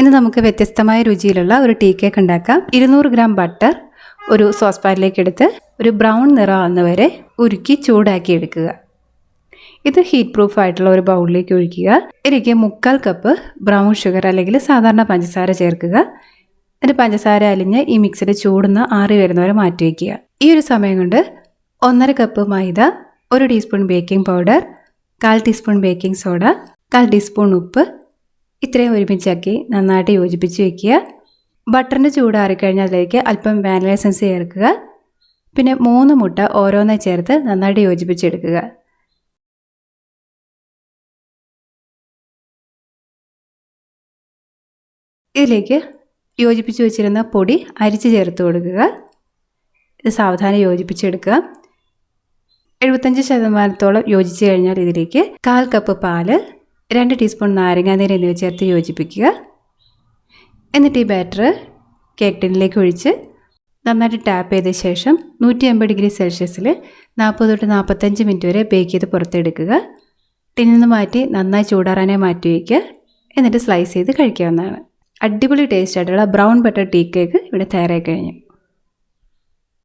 ഇന്ന് നമുക്ക് വ്യത്യസ്തമായ രുചിയിലുള്ള ഒരു ടീ കേക്ക് ഉണ്ടാക്കാം. ഇരുന്നൂറ് ഗ്രാം ബട്ടർ ഒരു സോസ് പാനിലേക്ക് എടുത്ത് ഒരു ബ്രൗൺ നിറമാകുന്ന വരെ ഉരുക്കി ചൂടാക്കി എടുക്കുക. ഇത് ഹീറ്റ് പ്രൂഫ് ആയിട്ടുള്ള ഒരു ബൗളിലേക്ക് ഒഴിക്കുക. ഇതിലേക്ക് മുക്കാൽ കപ്പ് ബ്രൗൺ ഷുഗർ അല്ലെങ്കിൽ സാധാരണ പഞ്ചസാര ചേർക്കുക. എന്നിട്ട് പഞ്ചസാര അലിഞ്ഞ് ഈ മിക്സിയുടെ ചൂടുന്ന ആറി വരുന്നവരെ മാറ്റി വയ്ക്കുക ഈ ഒരു സമയം കൊണ്ട് ഒന്നര കപ്പ് മൈദ ഒരു ടീസ്പൂൺ ബേക്കിംഗ് പൗഡർ കാൽ ടീസ്പൂൺ ബേക്കിംഗ് സോഡ കാൽ ടീസ്പൂൺ ഉപ്പ് ഇത്രയും ഒരുമിച്ചാക്കി നന്നായിട്ട് യോജിപ്പിച്ച് വെക്കുക. ബട്ടറിന്റെ ചൂടാറിക്കഴിഞ്ഞാൽ അതിലേക്ക് അല്പം വാനില എസൻസ് ചേർക്കുക. പിന്നെ മൂന്ന് മുട്ട ഓരോന്നായി ചേർത്ത് നന്നായിട്ട് യോജിപ്പിച്ചെടുക്കുക. ഇതിലേക്ക് യോജിപ്പിച്ച് വെച്ചിരുന്ന പൊടി അരിച്ച് ചേർത്ത് കൊടുക്കുക. ഇത് സാവധാനം യോജിപ്പിച്ചെടുക്കുക. എഴുപത്തഞ്ച് ശതമാനത്തോളം യോജിച്ച് കഴിഞ്ഞാൽ ഇതിലേക്ക് കാൽ കപ്പ് പാൽ രണ്ട് ടീസ്പൂൺ നാരങ്ങാനീര് എന്നിവ ചേർത്ത് യോജിപ്പിക്കുക. എന്നിട്ട് ഈ ബാറ്റർ കേക്ക് ടിന്നിലേക്ക് ഒഴിച്ച് നന്നായിട്ട് ടാപ്പ് ചെയ്ത ശേഷം നൂറ്റി അമ്പത് ഡിഗ്രി സെൽഷ്യസിൽ നാൽപ്പത് തൊട്ട് നാൽപ്പത്തഞ്ച് മിനിറ്റ് വരെ ബേക്ക് ചെയ്ത് പുറത്തെടുക്കുക. ടിന്നിൽ നിന്ന് മാറ്റി നന്നായി ചൂടാറാനായി മാറ്റി വയ്ക്കുക. എന്നിട്ട് സ്ലൈസ് ചെയ്ത് കഴിക്കാവുന്നതാണ്. അടിപൊളി ടേസ്റ്റ് ആയിട്ടുള്ള ബ്രൗൺ ബട്ടർ ടീ കേക്ക് ഇവിടെ തയ്യാറായി കഴിഞ്ഞു.